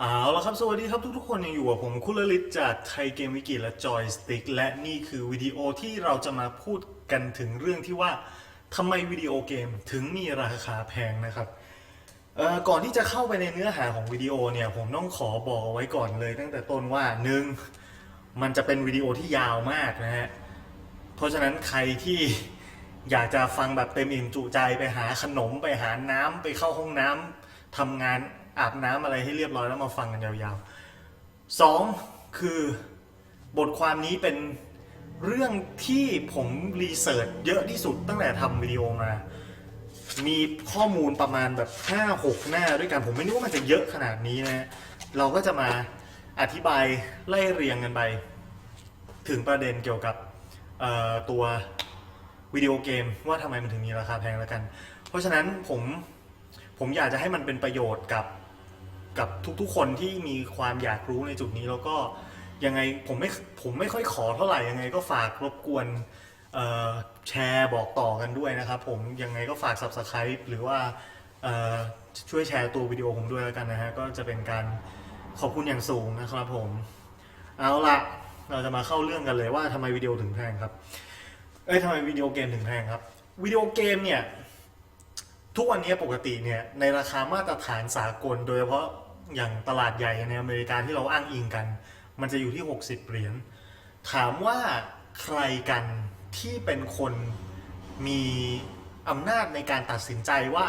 เอาละครับ สวัสดีครับทุกๆคนยังอยู่กับผมคุณลลิตจากไทยเกมวิกิและจอยสติ๊กและนี่คือวิดีโอที่เราจะมาพูดกันถึงเรื่องที่ว่าทำไมวิดีโอเกมถึงมีราคาแพงนะครับก่อนที่จะเข้าไปในเนื้อหาของวิดีโอเนี่ยผมต้องขอบอกไว้ก่อนเลยตั้งแต่ต้นว่าหนึ่งมันจะเป็นวิดีโอที่ยาวมากนะฮะเพราะฉะนั้นใครที่อยากจะฟังแบบเต็มอิ่มจุใจไปหาขนมไปหาน้ำไปเข้าห้องน้ำทำงาน อาบน้ำอะไรให้เรียบร้อยแล้วมาฟังกันยาวๆสองคือบทความนี้เป็นเรื่องที่ผมรีเสิร์ชเยอะที่สุดตั้งแต่ทำวิดีโอมา มีข้อมูลประมาณแบบ5-6หน้าด้วยกันผมไม่รู้ว่ามันจะเยอะขนาดนี้นะ เราก็จะมาอธิบายไล่เรียงกันไป ถึงประเด็นเกี่ยวกับตัววิดีโอเกมว่าทำไมมันถึงมีราคาแพงแล้วกัน เพราะฉะนั้นผมผมอยากจะให้มันเป็นประโยชน์กับ กับทุกๆ คนที่มีความอยากรู้ในจุดนี้แล้วก็ยังไงผมไม่ผมไม่ค่อยขอเท่าไหร่ยังไงก็ฝากรบกวนแชร์บอกต่อกันด้วยนะครับผมยังไงก็ฝาก Subscribe หรือว่าช่วยแชร์ตัววิดีโอผมด้วยแล้วกันนะฮะก็จะเป็นการขอบคุณอย่างสูงนะครับผมเอาละเราจะมาเข้าเรื่องกันเลยว่าทำไมวิดีโอถึงแพงครับเอ้ยทำไมวิดีโอเกมถึงแพงครับวิดีโอเกมเนี่ยทุกวันนี้ปกติเนี่ยในราคามาตรฐานสากลโดยเฉพาะ อย่างตลาดใหญ่ในอเมริกาที่เราอ้างอิงกัน มันจะอยู่ที่ 60 เหรียญ ถามว่าใครกันที่เป็นคนมีอำนาจในการตัดสินใจว่า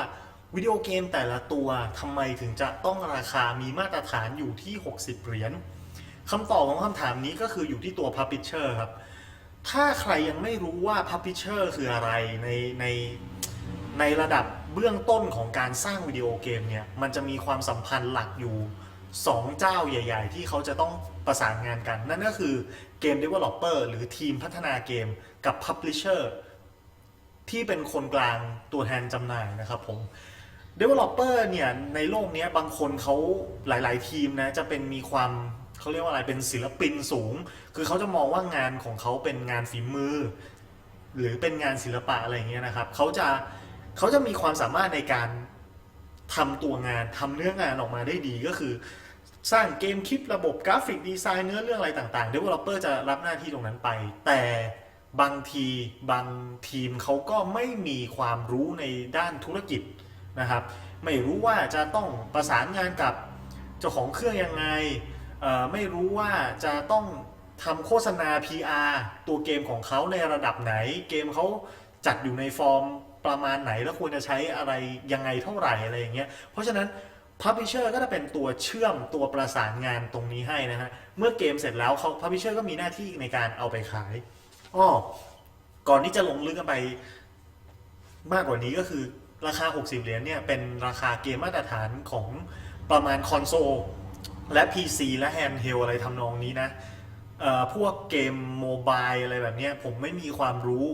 วิดีโอเกมแต่ละตัวทำไมถึงจะต้องราคามีมาตรฐานอยู่ที่ 60 เหรียญคำตอบของคำถามนี้ก็คืออยู่ที่ตัว Publisher ครับ ถ้าใครยังไม่รู้ว่า Publisher คืออะไรในในในระดับ บื้องต้นของการสร้างวิดีโอเกมเนี่ยมันจะมีความสัมพันธ์หลักอยู่ 2 เจ้าใหญ่ ๆ ที่เขาจะต้องประสานงานกัน นั่นก็คือเกม Developer หรือทีมพัฒนาเกมกับ Publisher ที่เป็นคนกลางตัวแทนจำหน่ายนะครับผม Developer เนี่ยในโลกนี้บางคนเขาหลาย ๆ ทีมนะจะเป็นมีความเขาเรียกว่าอะไรเป็นศิลปินสูง คือเขาจะมองว่างานของเขาเป็นงานฝีมือ หรือเป็นงานศิลปะอะไรเงี้ยนะครับเขาจะ เขาจะมีความสามารถในการทำตัวงานทำเนื้องานออกมาได้ดีก็คือสร้างเกมคิดระบบกราฟิกดีไซน์เนื้อเรื่องอะไรต่างๆ Developer จะรับหน้าที่ตรงนั้นไป แต่บางทีบางทีมเขาก็ไม่มีความรู้ในด้านธุรกิจนะครับ ไม่รู้ว่าจะต้องประสานงานกับเจ้าของเครื่องยังไง ไม่รู้ว่าจะต้องทำโฆษณา PR ตัวเกมของเขาในระดับไหน เกมเขา จัดอยู่ในฟอร์มประมาณไหนแล้วควรจะใช้อะไรยังไงเท่าไหร่อะไรอย่างเงี้ย เพราะฉะนั้น Publisher ก็จะเป็นตัวเชื่อมตัวประสานงานตรงนี้ให้นะฮะ เมื่อเกมเสร็จแล้วเขา Publisher ก็มีหน้าที่ในการเอาไปขายอ้อก่อนที่จะลงลึกกันไปมากกว่านี้ก็คือราคา 60 เหรียญเนี่ย เป็นราคาเกมมาตรฐานของประมาณคอนโซลและ PC และแฮนด์เฮลอะไรทำนองนี้นะพวกเกมโมบายอะไรแบบเนี้ยผมไม่มีความรู้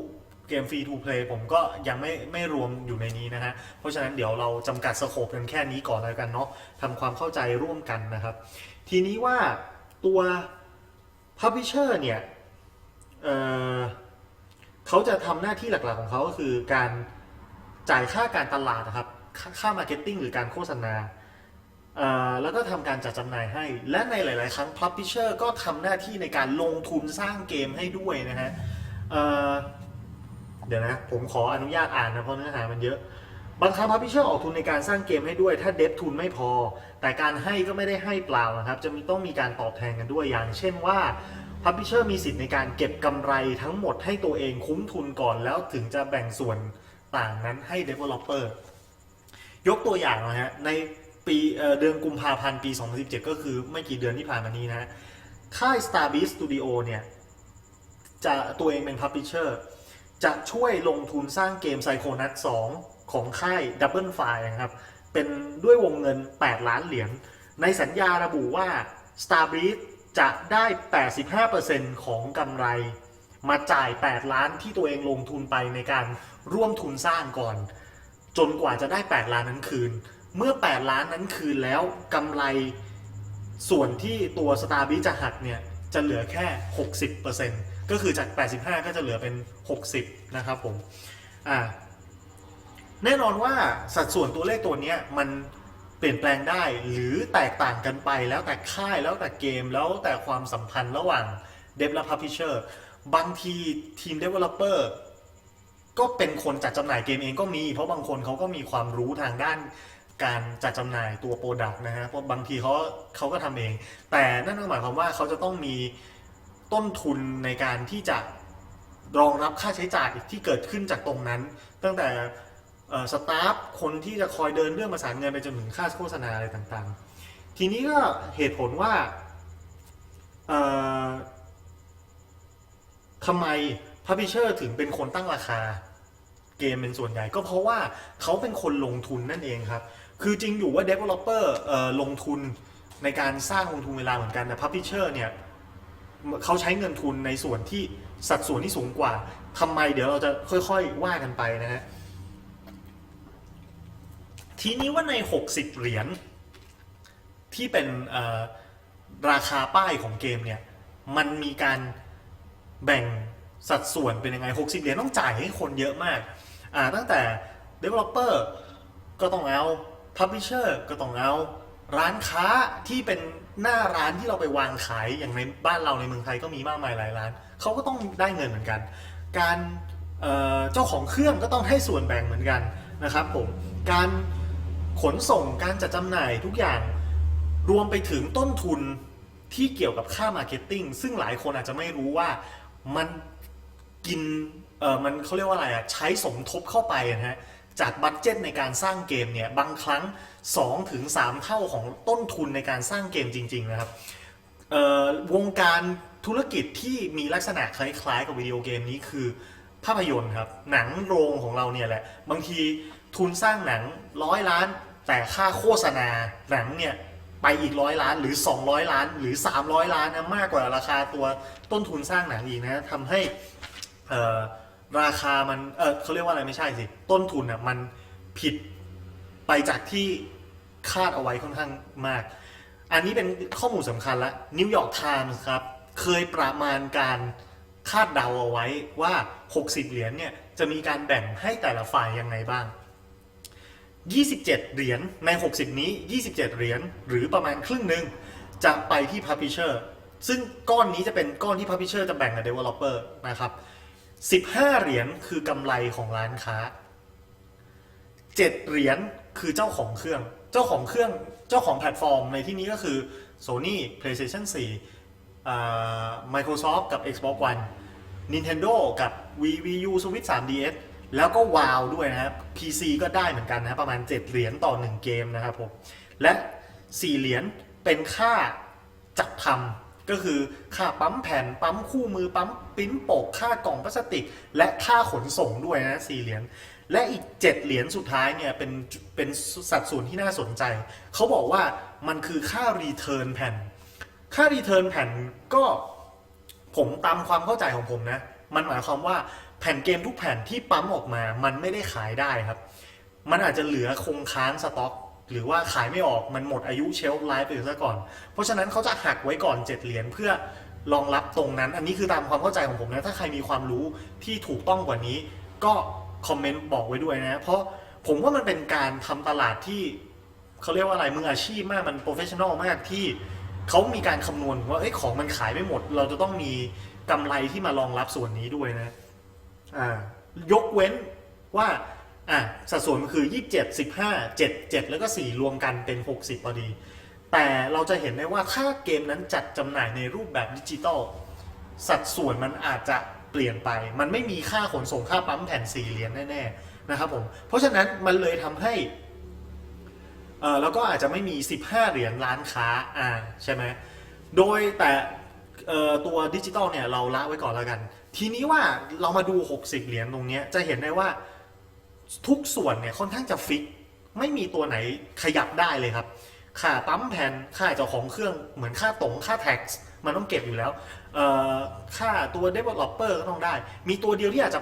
เกมฟรีทูเพลย์ผมก็ยังไม่ไม่รวมอยู่ในนี้นะฮะ เพราะฉะนั้นเดี๋ยวเราจำกัดสโคปกันแค่นี้ก่อนแล้วกันเนาะทำความเข้าใจร่วมกันนะครับ ทีนี้ว่าตัว Publisher เนี่ยเเขาจะทำหน้าที่หลักๆของเขาก็คือการจ่ายค่าการตลาดนะครับ ค่ามาร์เก็ตติ้งหรือการโฆษณาแล้วก็ทำการจัดจำหน่ายให้ และในหลาย ๆ ครั้ง Publisher ก็ทำหน้าที่ในการลงทุนสร้างเกมให้ด้วยนะฮะ เดี๋ยวนะ ผมขออนุญาตอ่านนะเพราะเนื้อหามันเยอะ บางครั้ง Publisher ออกทุนในการสร้างเกมให้ด้วย ถ้าเดฟทุนไม่พอ แต่การให้ก็ไม่ได้ให้เปล่านะครับ จะมีต้องมีการตอบแทนกันด้วยอย่างเช่นว่า Publisher มีสิทธิ์ในการเก็บกำไรทั้งหมดให้ตัวเองคุ้มทุนก่อนแล้วถึงจะแบ่งส่วนต่างนั้นให้ Developer ยกตัวอย่างนะฮะในปีเดือนกุมภาพันธ์ปี 2017 ก็คือไม่กี่เดือนที่ผ่านมานี้นะค่าย Starbeast Studio เนี่ยจะตัวเองเป็น Publisher จะช่วยลงทุนสร้างเกม Psychonaut 2ของค่าย Double Fine นะครับ เป็นด้วยวงเงิน 8 ล้านเหรียญ ในสัญญาระบุว่า Starbeast จะได้ 85%ของกำไร มาจ่าย 8 ล้านที่ตัวเองลงทุนไปในการร่วมทุนสร้างก่อน จนกว่าจะได้ 8 ล้านนั้นคืน เมื่อ 8 ล้านนั้นคืนแล้วกำไรส่วนที่ตัว s t a r b i จะหักเนี่ย จะเหลือแค่ 60% ก็คือจาก 85 ก็จะเหลือเป็น 60 นะครับผมอ่าแน่นอนว่าสัดส่วนตัวเลขตัวนี้มันเปลี่ยนแปลงได้หรือแตกต่างกันไปแล้วแต่ค่ายแล้วแต่เกมแล้วแต่ความสัมพันธ์ระหว่างเดฟและพับพิเชอร์บางทีทีม Developer ก็เป็นคนจัดจำหน่ายเกมเองก็มี เพราะบางคนเขาก็มีความรู้ทางด้านการจัดจำหน่ายตัวโปรดักต์นะฮะเพราะบางทีเขาเขาก็ทำเอง แต่นั่นก็หมายความว่าเขาจะต้องมี ต้นทุนในการที่จะรองรับค่าใช้จ่ายที่เกิดขึ้นจากตรงนั้น ตั้งแต่สตาฟคนที่จะคอยเดินเรื่องประสานเงินไปจนถึงค่าโฆษณาอะไรต่างๆ ทีนี้ก็เหตุผลว่าทำไมพับ l ิเชอร์ถึงเป็นคนตั้งราคาเกมเป็นส่วนใหญ่ก็เพราะว่าเขาเป็นคนลงทุนนั่นเองครับ คือจริงอยู่ว่า Developer เอ่อลงทุนในการสร้างลงทุนเวลาเหมือนกันแต่ Publisher เนี่ย เขาใช้เงินทุนในส่วนที่สัดส่วนที่สูงกว่าทำไมเดี๋ยวเราจะค่อยๆว่ากันไปนะฮะทีนี้ว่าใน 60 เหรียญที่เป็นราคาป้ายของเกมเนี่ยมันมีการแบ่งสัดส่วนเป็นยังไง 60 เหรียญต้องจ่ายให้คนเยอะมาก ตั้งแต่ developer ก็ต้องเอา publisher ก็ต้องเอา ร้านค้าที่เป็นหน้าร้านที่เราไปวางขายอย่างในบ้านเราในเมืองไทยก็มีมากมายหลายร้านเขาก็ต้องได้เงินเหมือนกัน การเเจ้าของเครื่องก็ต้องให้ส่วนแบ่งเหมือนกันนะครับผมการขนส่งการจัดจำหน่ายทุกอย่างรวมไปถึงต้นทุนที่เกี่ยวกับค่ามาร์เก็ตติ้งซึ่งหลายคนอาจจะไม่รู้ว่ามันกินเออมันเขาเรียกว่าอะไรอะใช้สมทบเข้าไปนะฮะ จากบัตเจ็ตในการสร้างเกมเนี่ยบางครั้ง 2-3ถึง3เท่าของต้นทุนในการสร้างเกมจริง ๆ นะครับวงการธุรกิจที่มีลักษณะคล้ายๆ กับวิดีโอเกมนี้คือภาพยนตร์ครับ หนังโรงของเราเนี่ยแหละ บางทีทุนสร้างหนังร้อยล้าน แต่ค่าโฆษณาหนังเนี่ยไปอีกร้อยล้านหรือ 200 ล้าน หรือ 300 ล้านนะมากกว่าราคาตัวต้นทุนสร้างหนังอีกนะทำให้ ราคามันเออเขาเรียกว่าอะไรไม่ใช่สิ ต้นทุนอะมันผิดไปจากที่คาดเอาไว้ค่อนข้างมาก อันนี้เป็นข้อมูลสำคัญละนิวยอร์กไทมส์ครับ เคยประมาณการคาดเดาเอาไว้ว่า 60 เหรียญเนี่ยจะมีการแบ่งให้แต่ละฝ่ายยังไงบ้าง 27 เหรียญใน 60 นี้ 27 เหรียญหรือประมาณครึ่งหนึ่งจะไปที่ Publisher ซึ่งก้อนนี้จะเป็นก้อนที่ Publisher จะแบ่งกับ Developer นะครับ 15 เหรียญคือกำไรของร้านค้า 7 เหรียญคือเจ้าของเครื่อง เจ้าของเครื่อง เจ้าของแพลตฟอร์มในที่นี้ก็คือ Sony PlayStation 4อ่า Microsoft กับ Xbox One Nintendo กับ Wii Wii U Switch 3DS แล้วก็ WoW ด้วยนะครับ PC ก็ได้เหมือนกันนะประมาณ 7 เหรียญต่อ 1 เกมนะครับผม และ 4 เหรียญเป็นค่าจัดทำ ก็คือค่าปั๊มแผ่นปั๊มคู่มือปั๊มปิ้นปกค่ากล่องพลาสติก และค่าขนส่งด้วยนะ4เหรียญและอีก 7 เหรียญสุดท้ายเนี่ยเป็นเป็นสัดส่วนที่น่าสนใจ เขาบอกว่ามันคือค่ารีเทิร์นแผ่น ค่ารีเทิร์นแผ่นก็ผมตามความเข้าใจของผมนะ มันหมายความว่าแผ่นเกมทุกแผ่นที่ปั๊มออกมา มันไม่ได้ขายได้ครับ มันอาจจะเหลือคงค้างสต็อก หรือว่าขายไม่ออกมันหมดอายุเชลฟ์ไลฟ์ไปซะก่อน เพราะฉะนั้นเขาจะหักไว้ก่อน 7 เหรียญเพื่อรองรับตรงนั้น อันนี้คือตามความเข้าใจของผมนะ ถ้าใครมีความรู้ที่ถูกต้องกว่านี้ ก็คอมเมนต์บอกไว้ด้วยนะ เพราะผมว่ามันเป็นการทำตลาดที่เขาเรียกว่าอะไรมืออาชีพมากมันโปรเฟชชั่นอลมากที่เขามีการคำนวณว่าเอ้ยของมันขายไม่หมด เราจะต้องมีกำไรที่มารองรับส่วนนี้ด้วยนะอ่ายกเว้นว่า อะสัดส่วนมันคือ 27 15 7 7 แล้วก็ 4 รวมกันเป็น 60พอดี แต่เราจะเห็นได้ว่าถ้าเกมนั้นจัดจำหน่ายในรูปแบบดิจิตอลสัดส่วนมันอาจจะเปลี่ยนไป มันไม่มีค่าขนส่งค่าปั๊มแผ่นสี่เหรียญแน่ๆนะครับผม เพราะฉะนั้นมันเลยทำให้เออแล้วก็อาจจะไม่มี 15 เหรียญร้านค้าอ่าใช่ไหมโดยแต่เอ่อตัวดิจิตอลเนี่ยเราละไว้ก่อนแล้วกัน ทีนี้ว่าเรามาดู 60 เหรียญตรงนี้จะเห็นได้ว่า ทุกส่วนเนี่ยค่อนข้างจะฟิก ไม่มีตัวไหนขยับได้เลยครับ ค่าปั๊มแผ่นค่าเจ้าของเครื่องเหมือนค่าตรงค่าแท็กซ์มันต้องเก็บอยู่แล้วค่าตัว developer ก็ต้องได้ มีตัวเดียวที่อาจจะ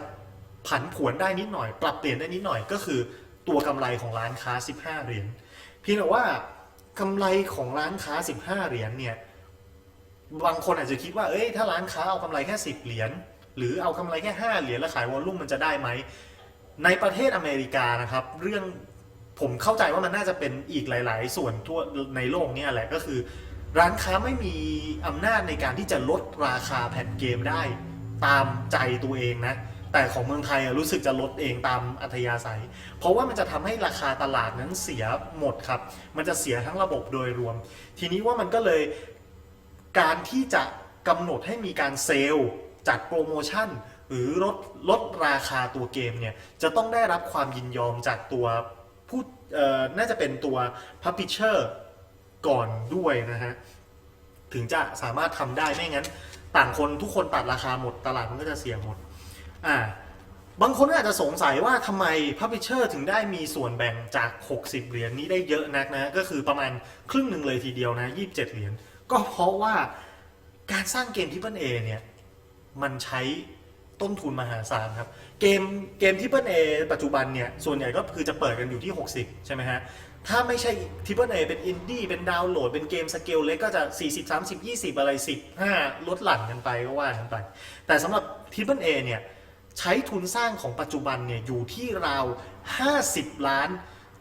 ผันผวนได้นิดหน่อย ปรับเปลี่ยนได้นิดหน่อยก็คือตัวกำไรของร้านค้า 15 เหรียญเพียงแต่ว่ากำไรของร้านค้า 15 เหรียญเนี่ยบางคนอาจจะคิดว่าเอ้ยถ้าร้านค้าเอากำไรแค่ 10 เหรียญหรือเอากำไรแค่ 5 เหรียญแล้วขายวอลลุ่มมันจะได้ไหม ในประเทศอเมริกานะครับ เรื่องผมเข้าใจว่ามันน่าจะเป็นอีกหลาย ๆ ส่วนทั่วในโลกเนี่ยแหละก็คือ ร้านค้าไม่มีอำนาจในการที่จะลดราคาแผ่นเกมได้ ตามใจตัวเองนะ แต่ของเมืองไทยรู้สึกจะลดเองตามอัธยาศัย เพราะว่ามันจะทำให้ราคาตลาดนั้นเสียหมดครับ มันจะเสียทั้งระบบโดยรวม ทีนี้ว่ามันก็เลยการที่จะกำหนดให้มีการเซลล์จัดโปรโมชั่น หรือลดลดราคาตัวเกมเนี่ยจะต้องได้รับความยินยอมจากตัวผู้น่าจะเป็นตัว Publisher ก่อนด้วยนะฮะถึงจะสามารถทำได้ไม่งั้น ต่างคนทุกคนตัดราคาหมดตลาดมันก็จะเสียหมดอ่าบางคนอาจจะสงสัยว่าทำไม Publisher ถึงได้มีส่วนแบ่งจาก 60 เหรียญนี้ได้เยอะนักนะ ก็คือประมาณครึ่งหนึ่งเลยทีเดียวนะ 27 เหรียญก็เพราะว่าการสร้างเกม Triple A เนี่ย มันใช้ ต้นทุนมหาศาลครับ เกมเกม Triple A ปัจจุบันเนี่ย ส่วนใหญ่ก็คือจะเปิดกันอยู่ที่ 60 ใช่ไหมฮะ ถ้าไม่ใช่ Triple A เอเป็นอินดี้เป็นดาวน์โหลด เป็นเกมสเกลเล็กก็จะ 40 30 20 อะไร 15 ลดหลั่นกันไปก็ว่ากันไป แต่สำหรับ Triple A เนี่ย ใช้ทุนสร้างของปัจจุบันเนี่ย อยู่ที่ราว 50 ล้าน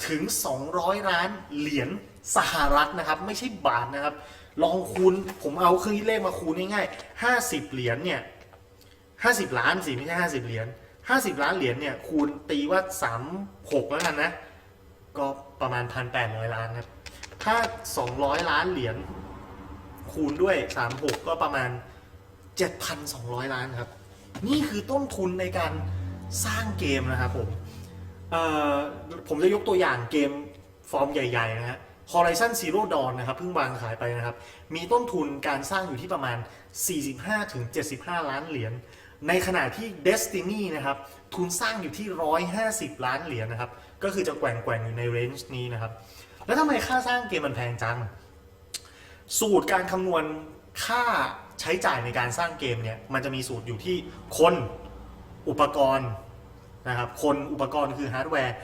ถึง 200 ล้านเหรียญสหรัฐนะครับ ไม่ใช่บาทนะครับ ลองคูณผมเอาเครื่องคิดเลขมาคูณง่ายๆ50 เหรียญเนี่ย 50 ล้านสิไม่ใช่ 50 เหรียญ 50 ล้านเหรียญเนี่ยคูณตีว่า 36 แล้วกันนะ ก็ประมาณ 1,800 ล้านครับ ถ้า 200 ล้านเหรียญคูณด้วย 36 ก็ประมาณ 7,200 ล้านครับ นี่คือต้นทุนในการสร้างเกมนะครับผมเอ่อผมจะยกตัวอย่างเกมฟอร์มใหญ่ๆนะฮะ Horizon Zero Dawn นะครับเพิ่งวางขายไปนะครับ มีต้นทุนการสร้างอยู่ที่ประมาณ 45-75 ล้านเหรียญ ในขณะที่ Destiny นะครับทุนสร้างอยู่ที่ 150 ล้านเหรียญนะครับ ก็คือจะแกว่งๆอยู่ในเรนจ์นี้นะครับ แล้วทำไมค่าสร้างเกมมันแพงจัง สูตรการคำนวณค่าใช้จ่ายในการสร้างเกมเนี่ย มันจะมีสูตรอยู่ที่คนอุปกรณ์นะครับ คนอุปกรณ์คือฮาร์ดแวร์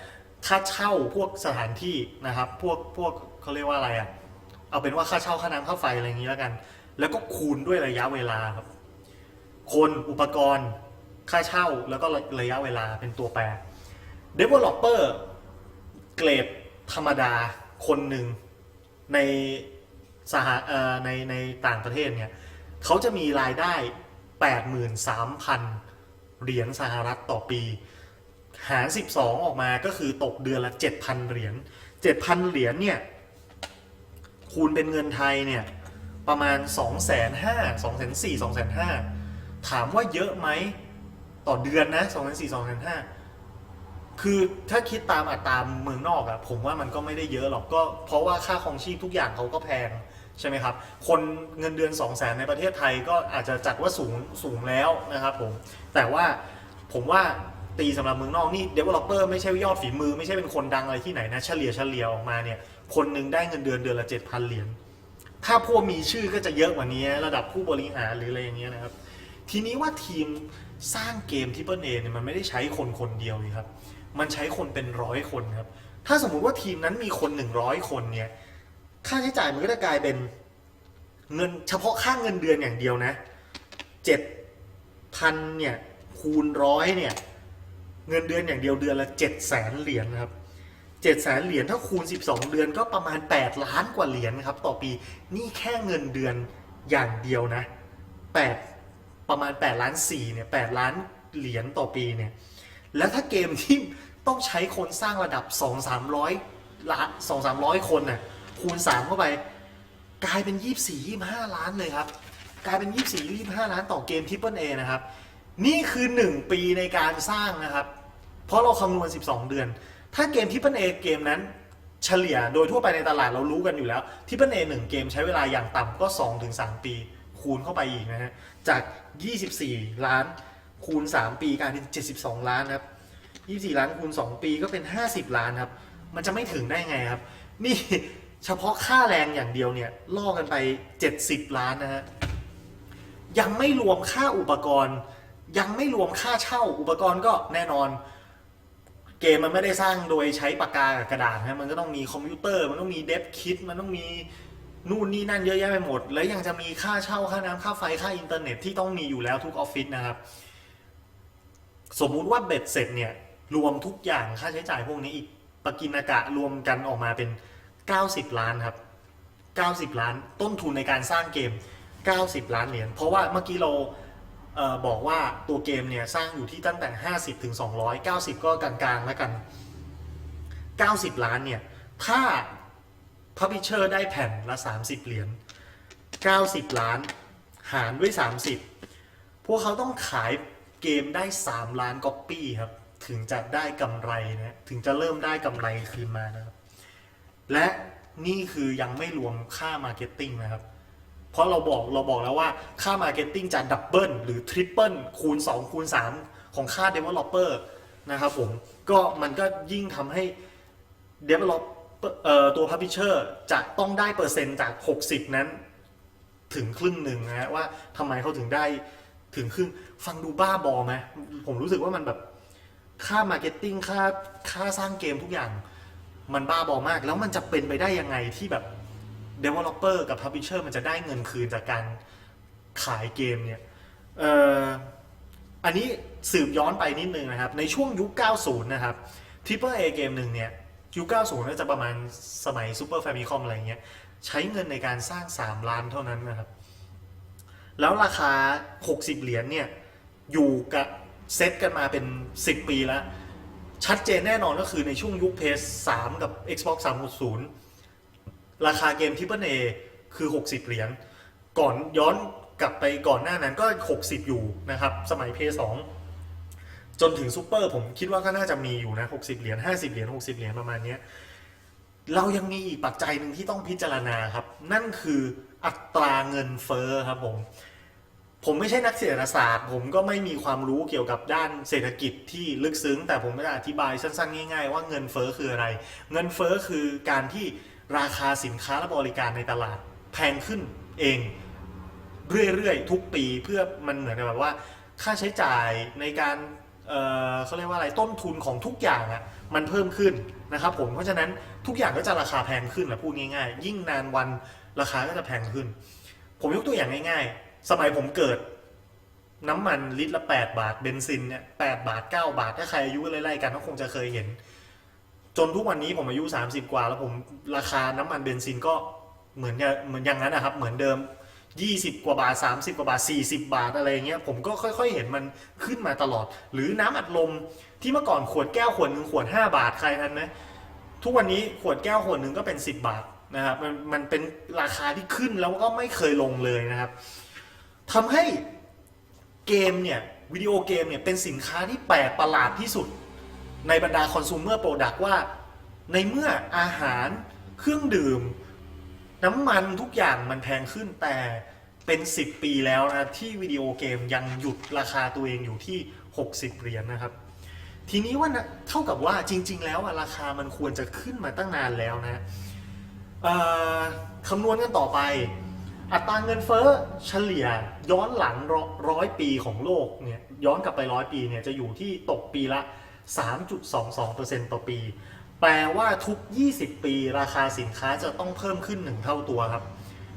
ค่าเช่าพวกสถานที่นะครับ พวกพวกเขาเรียกว่าอะไรอะเอาเป็นว่าค่าเช่าค่าน้ำค่าไฟอะไรอย่างนี้แล้วกัน แล้วก็คูณด้วยระยะเวลาครับ คนอุปกรณ์ ค่าเช่าแล้วก็ระยะเวลาเป็นตัวแปร Developer เกรดธรรมดาคนหนึ่งในสหเอ่อในในต่างประเทศเนี่ยเขาจะมีรายได้ 83,000 เหรียญสหรัฐต่อปี หาร 12 ออกมาก็คือตกเดือนละ 7,000 เหรียญ 7,000 เหรียญเนี่ยคูณเป็นเงินไทยเนี่ยประมาณ 2 5 0 0 0 2 4 0 0 2 5 0 0 ถามว่าเยอะไหมต่อเดือนนะ2 4 0 0 2 5 0 0คือถ้าคิดตามอัตราเมืองนอกอะผมว่ามันก็ไม่ได้เยอะหรอกก็เพราะว่าค่าครองชีพทุกอย่างเขาก็แพงใช่ไหมครับ คนเงินเดือน2 0 0แสนในประเทศไทยก็อาจจะจัดว่าสูงสูงแล้วนะครับผม แต่ว่าผมว่าตีสำหรับเมืองนอกนี่ developer ไม่ใช่ยอดฝีมือ ไม่ใช่เป็นคนดังอะไรที่ไหนนะ เฉลี่ยเฉลี่ยออกมาเนี่ย คนหนึ่งได้เงินเดือนเดือนละ 7,000 เหรียญถ้าพวกมีชื่อก็จะเยอะกว่านี้ระดับผู้บริหารหรืออะไรอย่างเงี้ยนะครับ ทีนี้ว่าทีมสร้างเกมที่เปิลเอเนี่ยมันไม่ได้ใช้คนคนเดียวนี่ครับ มันใช้คนเป็นร้อยคนครับ ถ้าสมมุติว่าทีมนั้นมีคนหนึ่งร้อยคนเนี่ย ค่าใช้จ่ายมันก็จะกลายเป็นเงินเฉพาะค่าเงินเดือนอย่างเดียวนะเจ็ดพันเนี่ยคูณร้อยเนี่ยเงินเดือนอย่างเดียวเดือนละเจ็ดแสนเหรียญครับเจ็ดแสนเหรียญถ้าคูณสิบสองเดือนก็ประมาณแปดล้านกว่าเหรียญครับ ต่อปีนี่แค่เงินเดือนอย่างเดียวนะแประมาณแปดล้านสี่เนี่ยแปดล้านเหรียญต่อปีเนี่ย แล้วถ้าเกมที่ต้องใช้คนสร้างระดับ 2 3 0 0ล้าน2 3 0 0 คนน่ะคูณ 3 เข้าไป กลายเป็น 24 25 ล้านเลยครับ กลายเป็น 24 25 ล้านต่อเกม Triple A นะครับ นี่คือ 1 ปีในการสร้างนะครับ เพราะเราคำนวณ 12 เดือน ถ้าเกม Triple A เอเกมนั้นเฉลี่ยโดยทั่วไปในตลาดเรารู้กันอยู่แล้ว Triple A 1 เกมใช้เวลาอย่างต่ำก็ 2-3 ปี คูณเข้าไปอีกนะฮะ จาก 24 ล้านคูณ 3 ปีกลายเป็น 72 ล้านครับ 24 ล้านคูณ 2 ปีก็เป็น 50 ล้านครับ มันจะไม่ถึงได้ไงครับ นี่เฉพาะค่าแรงอย่างเดียวเนี่ยล่อกันไป 70 ล้านนะฮะ ยังไม่รวมค่าอุปกรณ์ ยังไม่รวมค่าเช่าอุปกรณ์ก็แน่นอน เกมมันไม่ได้สร้างโดยใช้ปากกากับกระดาษนะมันก็ต้องมีคอมพิวเตอร์ มันต้องมีเดฟคิด มันต้องมี นู่นนี่นั่นเยอะแยะไปหมด แล้วยังจะมีค่าเช่าค่าน้ำค่าไฟค่าอินเทอร์เน็ตที่ต้องมีอยู่แล้วทุกออฟฟิศนะครับ สมมุติว่าเบ็ดเสร็จเนี่ยรวมทุกอย่างค่าใช้จ่ายพวกนี้อีกปกินากะรวมกันออกมาเป็น 90 ล้านครับ 90 ล้านต้นทุนในการสร้างเกม 90 ล้านเหรียญเพราะว่าเมื่อกี้เราเออบอกว่าตัวเกมเนี่ยสร้างอยู่ที่ตั้งแต่ 50ถึง200 90 ก็กลางๆแล้วกัน 90 ล้านเนี่ยถ้า Publisher ได้แผ่นละ 30 เหรียญ90 ล้าน หารด้วย 30 พวกเขาต้องขายเกมได้ 3 ล้านก๊อปปี้ครับ ถึงจะได้กำไรนะถึงจะเริ่มได้กำไรคืนมานะครับ และนี่คือยังไม่รวมค่ามาร์เก็ตติ้งนะครับ เพราะเราบอกเราบอกแล้วว่าค่ามาร์เก็ตติ้งจะดับเบิลหรือทริปเปิลคูณ 2 คูณ 3 ของค่า Developer นะครับผม ก็มันก็ยิ่งทำให้ Develop ตัว Publisher จะต้องได้เปอร์เซ็นต์จาก 60 นั้น ถึงครึ่งหนึ่งนะฮะว่าทำไมเขาถึงได้ถึงครึ่งฟังดูบ้าบอไหมผมรู้สึกว่ามันแบบค่ามาร์เก็ตติ้งค่าค่าสร้างเกมทุกอย่างมันบ้าบอมาก แล้วมันจะเป็นไปได้ยังไงที่แบบ Developer กับ Publisher มันจะได้เงินคืนจากการขายเกมเนี่ยอออันนี้สืบย้อนไปนิดนึงนะครับ ในช่วงยุค 90 นะครับ Triple A เกมหนึ่งเนี่ย ยุค90น่าจะประมาณสมัย Super Famicom อมอะไรเงี้ย ใช้เงินในการสร้าง 3 ล้านเท่านั้นนะครับ แล้วราคา 60 เหรียญเนี่ย อยู่กับเซตกันมาเป็น 10 ปีแล้ว ชัดเจนแน่นอนก็คือในช่วงยุค PS3 กับ Xbox 360 ราคาเกม Triple A คือ 60 เหรียญ ก่อนย้อนกลับไปก่อนหน้านั้นก็ 60 อยู่นะครับ สมัย PS2 จนถึงซูเปอร์ผมคิดว่าก็น่าจะมีอยู่นะ60เหรียญ50เหรียญ60เหรียญประมาณเนี้ยเรายังมีอีกปัจจัยหนึ่งที่ต้องพิจารณาครับ นั่นคืออัตราเงินเฟ้อครับผมผมไม่ใช่นักเศรษฐศาสตร์ ผมก็ไม่มีความรู้เกี่ยวกับด้านเศรษฐกิจที่ลึกซึ้ง แต่ผมจะอธิบายสั้นๆ ง่ายๆ ว่าเงินเฟ้อคืออะไร เงินเฟ้อคือการที่ราคาสินค้าและบริการในตลาดแพงขึ้นเอง เรื่อยๆ ทุกปีเพื่อมันเหมือนแบบว่า ค่าใช้จ่ายในการ เขาเรียกว่าอะไรต้นทุนของทุกอย่างอะ่ะมันเพิ่มขึ้นนะครับผมเพราะฉะนั้นทุกอย่างก็จะราคาแพงขึ้นแหละพูดง่ายๆ ยิ่งนานวันราคาก็จะแพงขึ้น ผมยกตัวอย่างง่าย ๆ สมัยผมเกิด น้ำมันลิตรละ 8 บาทเบนซินเนี่ย8บาท 9 บาท ถ้าใครอายุไล่ๆกันก็คงจะเคยเห็น จนทุกวันนี้ผมอายุ 30 กว่า แล้วผมราคาน้ำมันเบนซินก็เหมือนเหมือนอย่างนั้นนะครับ เหมือนเดิม 20 กว่าบาท 30 กว่าบาท 40 บาทอะไรเงี้ยผมก็ค่อยๆเห็นมันขึ้นมาตลอด หรือน้ำอัดลมที่เมื่อก่อนขวดแก้วขวดหนึ่งขวด 5 บาทใครทันไหมทุกวันนี้ขวดแก้วขวดหนึ่งก็เป็น 10 บาทนะครับมันมันเป็นราคาที่ขึ้นแล้วก็ไม่เคยลงเลยนะครับทำให้เกมเนี่ยวิดีโอเกมเนี่ยเป็นสินค้าที่แปลกประหลาดที่สุด ในบรรดาคอน sumer product ว่า ในเมื่ออาหารเครื่องดื่ม น้ำมันทุกอย่างมันแพงขึ้นแต่เป็น 10 ปีแล้วนะที่วิดีโอเกมยังหยุดราคาตัวเองอยู่ที่ 60 เหรียญนะครับ ทีนี้ว่านะเท่ากับว่าจริง ๆ แล้วราคามันควรจะขึ้นมาตั้งนานแล้วนะคำนวณกันต่อไป อัตราเงินเฟ้อเฉลี่ยย้อนหลังร้อยปีของโลกเนี่ยย้อนกลับไปร้อยปีเนี่ยจะอยู่ที่ตกปีละ 3.22%ต่อปี แปลว่าทุก 20 ปีราคาสินค้าจะต้องเพิ่มขึ้น 1 เท่าตัวครับ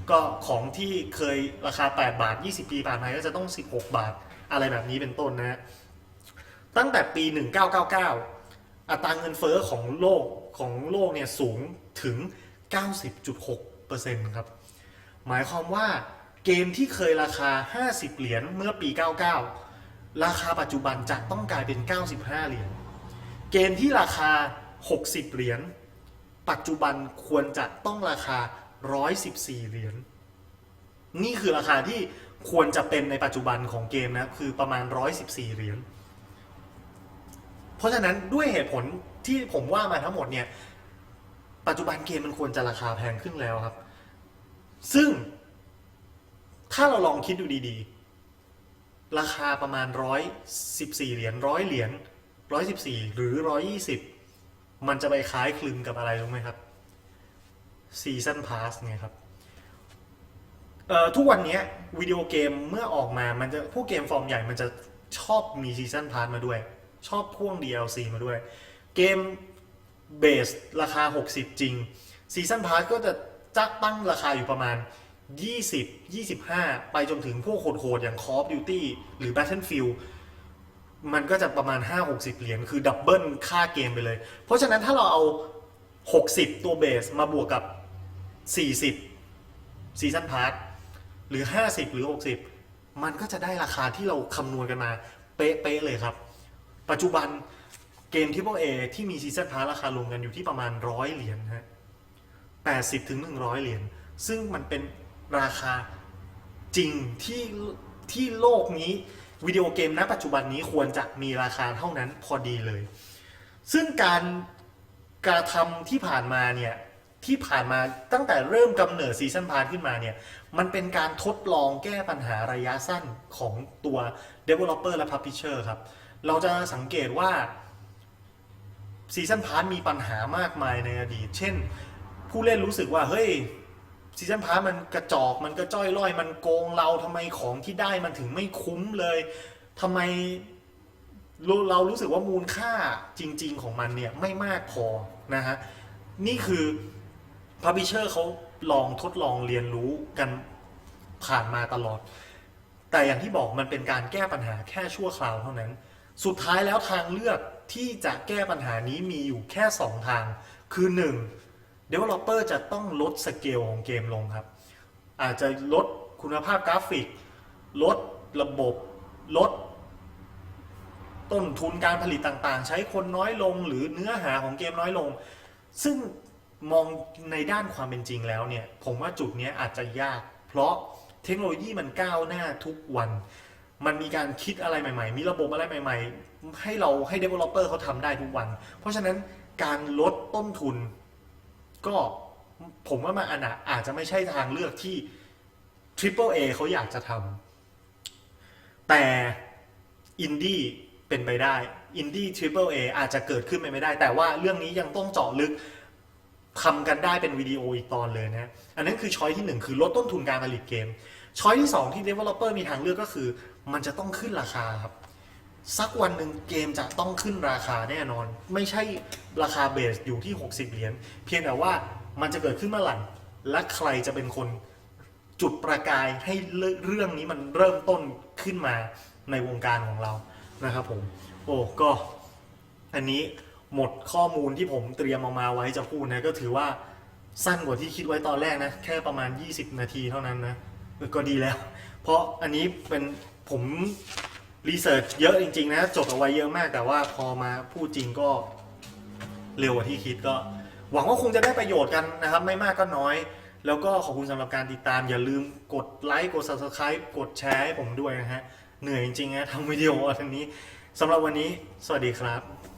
ก็ของที่เคยราคา 8 บาท 20 ปีผ่านมาก็จะต้อง 16 บาท อะไรแบบนี้เป็นต้นนะ ตั้งแต่ปี 1999 อัตราเงินเฟ้อของโลกของโลกเนี่ยสูงถึง 90.6%ครับ หมายความว่าเกมที่เคยราคา 50 เหรียญเมื่อปี 99 ราคาปัจจุบันจะต้องกลายเป็น 95 เหรียญ เกมที่ราคา 60 เหรียญ ปัจจุบันควรจะต้องราคา 114 เหรียญ นี่คือราคาที่ควรจะเป็นในปัจจุบันของเกมนะ คือประมาณ 114 เหรียญ เพราะฉะนั้นด้วยเหตุผลที่ผมว่ามาทั้งหมดเนี่ย ปัจจุบันเกมมันควรจะราคาแพงขึ้นแล้วครับ ซึ่ง ถ้าเราลองคิดดูดีๆ ราคาประมาณ 114 เหรียญร้อยเหรียญ 114 หรือ 120 มันจะไปคล้ายคลึงกับอะไรรู้ไหมครับซีซันพาสเนี่ยครับทุกวันนี้วิดีโอเกมเมื่อออกมามันจะพวกเกมฟอร์มใหญ่มันจะชอบมีซีซันพาสมาด้วย ชอบพ่วง DLC มาด้วย เกมเบสราคา 60 จริงซีซันพาสก็จะจะตั้งราคาอยู่ประมาณ 20 25 ไปจนถึงพวกโหดๆอย่าง Call of Duty หรือ Battlefield มันก็จะประมาณ 5-60 เหรียญคือดับเบิลค่าเกมไปเลย เพราะฉะนั้นถ้าเราเอา 60 ตัวเบสมาบวกกับ 40ซีซันพาร์ทหรือ 50 หรือ 60 มันก็จะได้ราคาที่เราคำนวณกันมา เป๊ะๆเลยครับ ปัจจุบันเกม Triple A ที่มีซีซันพาร์ทราคารวมกันอยู่ที่ประมาณ 100 เหรียญฮะ80ถึง100 เหรียญซึ่งมันเป็นราคาจริงที่ที่โลกนี้ วิดีโอเกมณปัจจุบันนี้ควรจะมีราคาเท่านั้นพอดีเลย ซึ่งการกระทำที่ผ่านมาเนี่ยที่ผ่านมาตั้งแต่เริ่มกำเนิดซีซันพาร์ขึ้นมาเนี่ยมันเป็นการทดลองแก้ปัญหาระยะสั้นของตัว Developer และ Publisher ครับ เราจะสังเกตว่าซีซันพาร์มีปัญหามากมายในอดีต เช่น ผู้เล่นรู้สึกว่าเฮ้ย ซีซันพาร์มันกระจอกมันกระจ้อยล่อยมันโกงเราทำไมของที่ได้มันถึงไม่คุ้มเลยทำไมเราเรารู้สึกว่ามูลค่าจริง ๆ ของมันเนี่ยไม่มากพอนะฮะนี่คือพับ l ิเชอร์เขาลองทดลองเรียนรู้กันผ่านมาตลอด แต่อย่างที่บอกมันเป็นการแก้ปัญหาแค่ชั่วคราวเท่านั้น สุดท้ายแล้วทางเลือกที่จะแก้ปัญหานี้มีอยู่แค่ 2 ทาง คือ 1. Developer จะต้องลดสเกลของเกมลงครับ อาจจะลดคุณภาพกราฟิก ลดระบบ ลด ต้นทุนการผลิตต่างๆ ใช้คนน้อยลงหรือเนื้อหาของเกมน้อยลง ซึ่งมองในด้านความเป็นจริงแล้วเนี่ย ผมว่าจุดนี้อาจจะยาก เพราะเทคโนโลยีมันก้าวหน้าทุกวัน มันมีการคิดอะไรใหม่ ๆ มีระบบอะไรใหม่ ๆ ให้เราให้ developer เขาทำได้ทุกวัน เพราะฉะนั้นการลดต้นทุน ก็ผมว่ามันอาจอาจจะไม่ใช่ทางเลือกที่ Triple A เขาอยากจะทำแต่อินดี้เป็นไปได้อินดี้ Triple A อาจจะเกิดขึ้นไปไม่ได้ แต่ว่าเรื่องนี้ยังต้องเจาะลึกทำกันได้เป็นวิดีโออีกตอนเลยนะ อันนั้นคือช้อยที่ 1 คือลดต้นทุนการผลิตเกม ช้อยที่ 2 ที่ Developer มีทางเลือกก็คือ มันจะต้องขึ้นราคาครับ สักวันหนึ่งเกมจะต้องขึ้นราคาแน่นอน ไม่ใช่ราคาเบสอยู่ที่ 60 เหรียญเพียงแต่ว่ามันจะเกิดขึ้นเมื่อไหร่และใครจะเป็นคนจุดประกายให้เรื่องนี้มันเริ่มต้นขึ้นมาในวงการของเรานะครับผม โอ้ก็ อันนี้หมดข้อมูลที่ผมเตรียมเอามาไว้จะพูดนะก็ถือว่าสั้นกว่าที่คิดไว้ตอนแรกนะ แค่ประมาณ 20 นาทีเท่านั้นนะ ก็ดีแล้ว เพราะอันนี้เป็นผม รีเสิร์ชเยอะจริง ๆ นะ จดเอาไว้เยอะมาก แต่ว่าพอมาพูดจริงก็เร็วกว่าที่คิดก็ หวังว่าคงจะได้ประโยชน์กันนะครับ ไม่มากก็น้อย แล้วก็ขอบคุณสำหรับการติดตาม อย่าลืมกดไลค์กด subscribe กดแชร์ให้ผมด้วยนะฮะเหนื่อยจริงๆนะทำวิดีโออันนี้สำหรับวันนี้ สวัสดีครับ